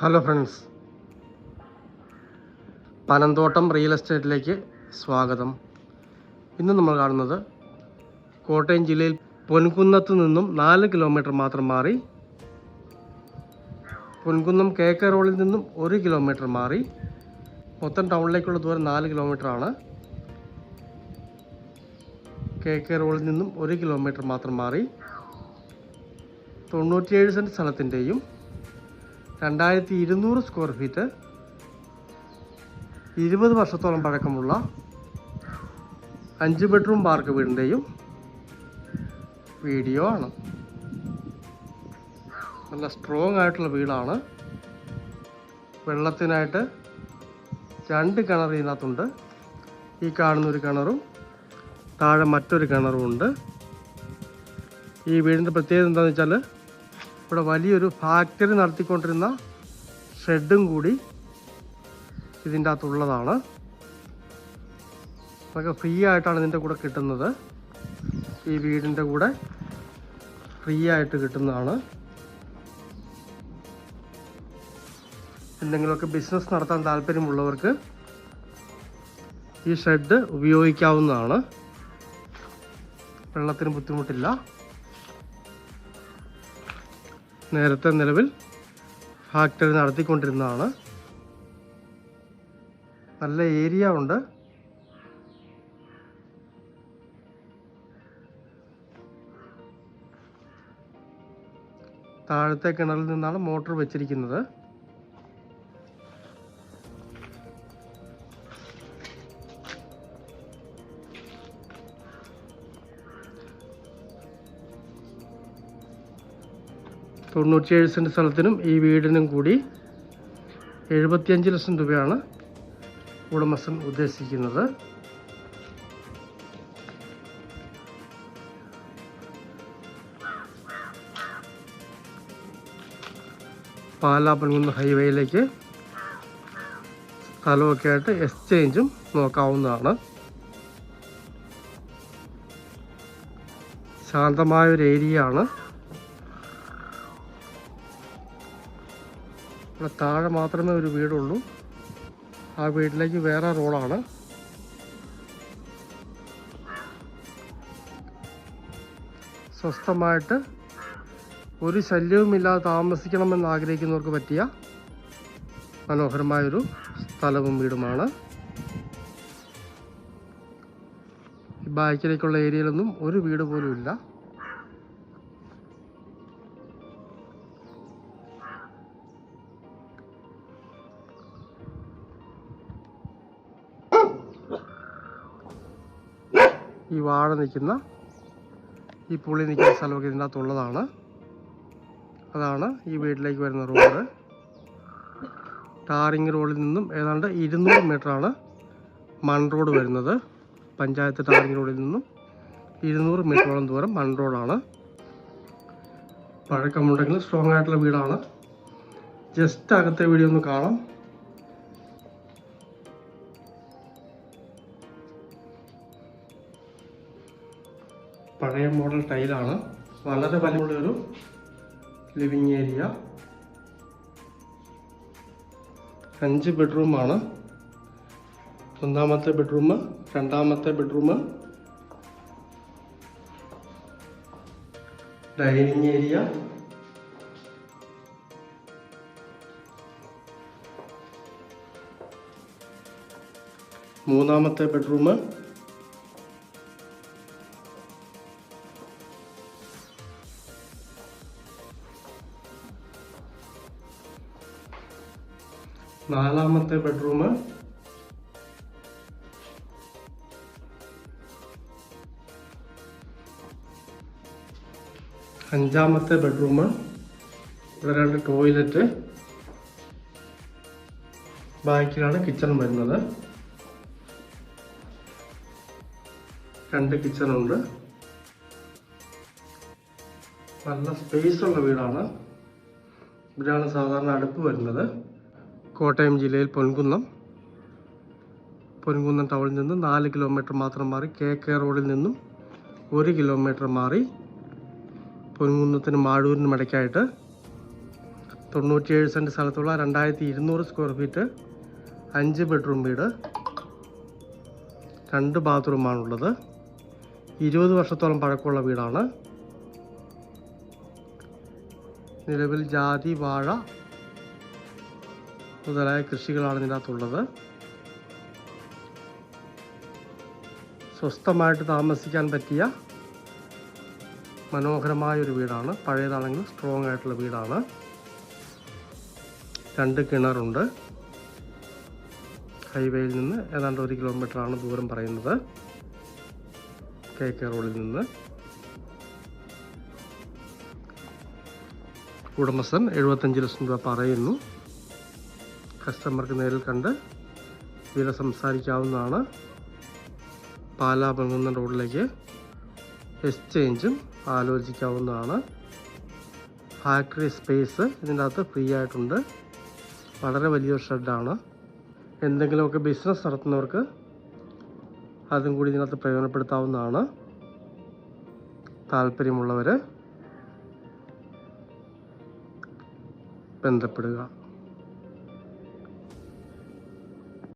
Hello friends Panamthottam real എസ്റ്റേറ്റിലേക്ക് സ്വാഗതം. ഇന്ന് നമ്മൾ കാണുന്നത് കോട്ടയം ജില്ലയിൽ പൊൻകുന്നത്ത് നിന്നും നാല് കിലോമീറ്റർ മാത്രം മാറി പൊൻകുന്നം കെ കെ റോഡിൽ നിന്നും ഒരു കിലോമീറ്റർ മാറി മൊത്തം ടൗണിലേക്കുള്ള ദൂരം നാല് കിലോമീറ്റർ ആണ്. കെ കെ റോഡിൽ നിന്നും ഒരു കിലോമീറ്റർ മാത്രം മാറി തൊണ്ണൂറ്റിയേഴ് സെന്റ് സ്ഥലത്തിന്റെയും രണ്ടായിരത്തി ഇരുന്നൂറ് സ്ക്വയർ ഫീറ്റ് ഇരുപത് വർഷത്തോളം പഴക്കമുള്ള അഞ്ച് ബെഡ്റൂം പാർക്ക് വീടിന്റെയും വീഡിയോ ആണ്. നല്ല സ്ട്രോങ് ആയിട്ടുള്ള വീടാണ്. വെള്ളത്തിനായിട്ട് രണ്ട് കിണർ ഇതിനകത്തുണ്ട്. ഈ കാണുന്നൊരു കിണറും താഴെ മറ്റൊരു കിണറും ഉണ്ട്. ഈ വീടിന്റെ പ്രത്യേകത എന്താണെന്ന് വെച്ചാൽ ഇവിടെ വലിയൊരു ഫാക്ടറി നടത്തിക്കൊണ്ടിരുന്ന ഷെഡും കൂടി ഇതിന്റെ അകത്തുള്ളതാണ്. അതൊക്കെ ഫ്രീ ആയിട്ടാണ് ഇതിന്റെ കൂടെ കിട്ടുന്നത്. ഈ വീടിന്റെ കൂടെ ഫ്രീ ആയിട്ട് കിട്ടുന്നതാണ്. എന്തെങ്കിലുമൊക്കെ ബിസിനസ് നടത്താൻ താല്പര്യമുള്ളവർക്ക് ഈ ഷെഡ് ഉപയോഗിക്കാവുന്നതാണ്. വെള്ളത്തിന് ബുദ്ധിമുട്ടില്ല. നേരത്തെ നിലവിൽ ഫാക്ടറി നടത്തിക്കൊണ്ടിരുന്നതാണ്. നല്ല ഏരിയ ഉണ്ട്. താഴത്തെ കിണറിൽ നിന്നാണ് മോട്ടോർ വെച്ചിരിക്കുന്നത്. തൊണ്ണൂറ്റിയേഴ് സെന്റ് സ്ഥലത്തിനും ഈ വീടിനും കൂടി എഴുപത്തിയഞ്ച് ലക്ഷം രൂപയാണ് ഉടമസ്ഥൻ ഉദ്ദേശിക്കുന്നത്. പാലാ പൻകുന്ന് ഹൈവേയിലേക്ക് സ്ഥലമൊക്കെ ആയിട്ട് എക്സ്ചേഞ്ചും നോക്കാവുന്നതാണ്. ശാന്തമായൊരു ഏരിയ ആണ് ഇവിടെ താഴെ മാത്രമേ ഒരു വീടുള്ളൂ. ആ വീട്ടിലേക്ക് വേറെ റോഡാണ്. സ്വസ്ഥമായിട്ട് ഒരു ശല്യവുമില്ലാതെ താമസിക്കണമെന്ന് ആഗ്രഹിക്കുന്നവർക്ക് പറ്റിയ മനോഹരമായൊരു സ്ഥലവും വീടുമാണ്. ഈ ബാക്കിലേക്കുള്ള ഏരിയയിലൊന്നും ഒരു വീട് പോലും ഇല്ല. ഈ വാഴ നിൽക്കുന്ന ഈ പുളി നിൽക്കുന്ന സ്ഥലമൊക്കെ ഇതിന്റെ അകത്തുള്ളതാണ് അതാണ് ഈ വീട്ടിലേക്ക് വരുന്ന റോഡ്. ടാറിങ് റോഡിൽ നിന്നും ഏതാണ്ട് ഇരുന്നൂറ് ആണ് മൺ റോഡ് വരുന്നത്. പഞ്ചായത്ത് ടാറിങ് റോഡിൽ നിന്നും ഇരുന്നൂറ് മീറ്ററോളം ദൂരം മൺ റോഡാണ്. പഴക്കമുണ്ടെങ്കിൽ സ്ട്രോങ് ആയിട്ടുള്ള വീടാണ്. ജസ്റ്റ് അകത്തെ വീഡിയോ ഒന്ന് കാണാം. പഴയ മോഡൽ ടൈലാണ്. വളരെ വലിയുള്ളൊരു ലിവിങ് ഏരിയ അഞ്ച് ബെഡ്റൂമാണ് ഒന്നാമത്തെ ബെഡ്റൂം രണ്ടാമത്തെ ബെഡ്റൂം ഡൈനിങ് ഏരിയ. മൂന്നാമത്തെ ബെഡ്റൂം നാലാമത്തെ ബെഡ്റൂം അഞ്ചാമത്തെ ബെഡ്റൂം ഇവിടെ രണ്ട് ടോയ്ലറ്റ് ബാക്കിലാണ് കിച്ചൺ വരുന്നത്. രണ്ട് കിച്ചൺ ഉണ്ട്. നല്ല സ്പേസ് ഉള്ള വീടാണ്. ഇവിടെയാണ് സാധാരണ അടുപ്പ് വരുന്നത്. കോട്ടയം ജില്ലയിൽ പൊൻകുന്നം. പൊൻകുന്നം ടൗണിൽ നിന്ന് നാല് കിലോമീറ്റർ മാത്രം മാറി കെ കെ റോഡിൽ നിന്നും ഒരു കിലോമീറ്റർ മാറി പൊൻകുന്നത്തിനും മാഴൂരിനും ഇടയ്ക്കായിട്ട് തൊണ്ണൂറ്റിയേഴ് സെന്റ് സ്ഥലത്തുള്ള രണ്ടായിരത്തി ഇരുന്നൂറ് സ്ക്വയർ ഫീറ്റ് അഞ്ച് ബെഡ്റൂം വീട് രണ്ട് ബാത്റൂമാണുള്ളത് ഇരുപത് വർഷത്തോളം പഴക്കമുള്ള വീടാണ്. നിലവിൽ ജാതി വാഴ മുതലായ കൃഷികളാണ് ഇതിനകത്തുള്ളത്. സ്വസ്ഥമായിട്ട് താമസിക്കാൻ പറ്റിയ മനോഹരമായ ഒരു വീടാണ്. പഴയതാണെങ്കിൽ സ്ട്രോങ് ആയിട്ടുള്ള വീടാണ്. രണ്ട് കിണറുണ്ട്. ഹൈവേയിൽ നിന്ന് ഏതാണ്ട് ഒരു കിലോമീറ്ററാണ് ദൂരം പറയുന്നത്. കെ കെ റോഡിൽ നിന്ന്. ഉടമസ്ഥൻ എഴുപത്തഞ്ച് ലക്ഷം രൂപ പറയുന്നു. കസ്റ്റമർക്ക് നേരിൽ കണ്ട് വില സംസാരിക്കാവുന്നതാണ്. പാലാ പൊങ്ങുന്ന റോഡിലേക്ക് എക്സ്ചേഞ്ചും ആലോചിക്കാവുന്നതാണ്. ഫാക്ടറി സ്പേസ് ഇതിന്റെ അകത്ത് ഫ്രീ ആയിട്ടുണ്ട്. വളരെ വലിയൊരു ഷെഡാണ്. എന്തെങ്കിലുമൊക്കെ ബിസിനസ് നടത്തുന്നവർക്ക് അതും കൂടി ഇതിനകത്ത് പ്രയോജനപ്പെടുത്താവുന്നതാണ്. താല്പര്യമുള്ളവർ ബന്ധപ്പെടുക.